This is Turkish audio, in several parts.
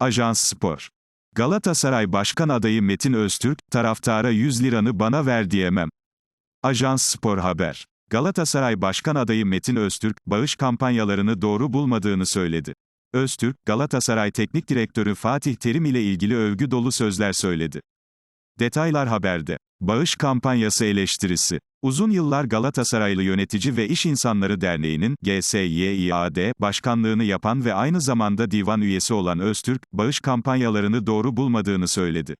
Ajans Spor. Galatasaray Başkan adayı Metin Öztürk, taraftara 100 liranı bana ver diyemem. Ajans Spor Haber. Galatasaray Başkan adayı Metin Öztürk, bağış kampanyalarını doğru bulmadığını söyledi. Öztürk, Galatasaray Teknik Direktörü Fatih Terim ile ilgili övgü dolu sözler söyledi. Detaylar haberde. Bağış kampanyası eleştirisi. Uzun yıllar Galatasaraylı Yönetici ve İş İnsanları Derneği'nin GSYİAD başkanlığını yapan ve aynı zamanda divan üyesi olan Öztürk, bağış kampanyalarını doğru bulmadığını söyledi.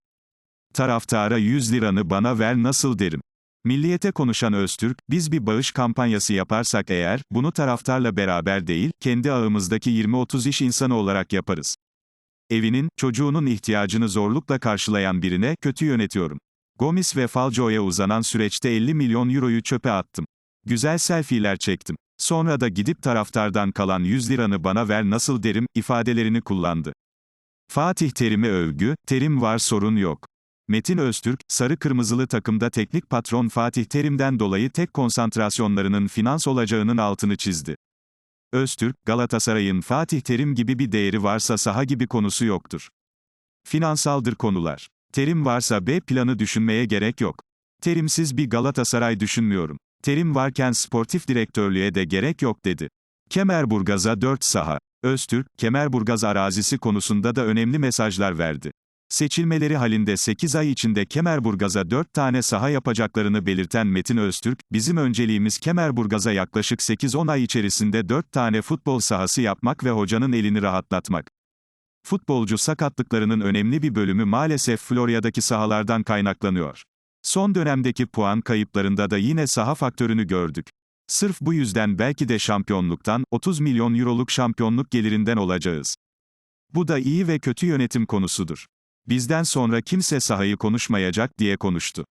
Taraftara 100 liranı bana ver nasıl derim. Milliyete konuşan Öztürk, biz bir bağış kampanyası yaparsak eğer, bunu taraftarla beraber değil, kendi ağımızdaki 20-30 iş insanı olarak yaparız. Evinin, çocuğunun ihtiyacını zorlukla karşılayan birine, kötü yönetiyorum. Gomis ve Falco'ya uzanan süreçte 50 milyon euroyu çöpe attım. Güzel selfie'ler çektim. Sonra da gidip taraftardan kalan 100 liranı bana ver nasıl derim, ifadelerini kullandı. Fatih Terim'e övgü, terim var sorun yok. Metin Öztürk, sarı kırmızılı takımda teknik patron Fatih Terim'den dolayı tek konsantrasyonlarının finans olacağının altını çizdi. Öztürk, Galatasaray'ın Fatih Terim gibi bir değeri varsa saha gibi konusu yoktur. Finansaldır konular. Terim varsa B planı düşünmeye gerek yok. Terimsiz bir Galatasaray düşünmüyorum. Terim varken sportif direktörlüğe de gerek yok dedi. Kemerburgaz'a 4 saha. Öztürk, Kemerburgaz arazisi konusunda da önemli mesajlar verdi. Seçilmeleri halinde 8 ay içinde Kemerburgaz'a 4 tane saha yapacaklarını belirten Metin Öztürk, bizim önceliğimiz Kemerburgaz'a yaklaşık 8-10 ay içerisinde 4 tane futbol sahası yapmak ve hocanın elini rahatlatmak. Futbolcu sakatlıklarının önemli bir bölümü maalesef Florya'daki sahalardan kaynaklanıyor. Son dönemdeki puan kayıplarında da yine saha faktörünü gördük. Sırf bu yüzden belki de şampiyonluktan, 30 milyon euroluk şampiyonluk gelirinden olacağız. Bu da iyi ve kötü yönetim konusudur. Bizden sonra kimse sahayı konuşmayacak diye konuştu.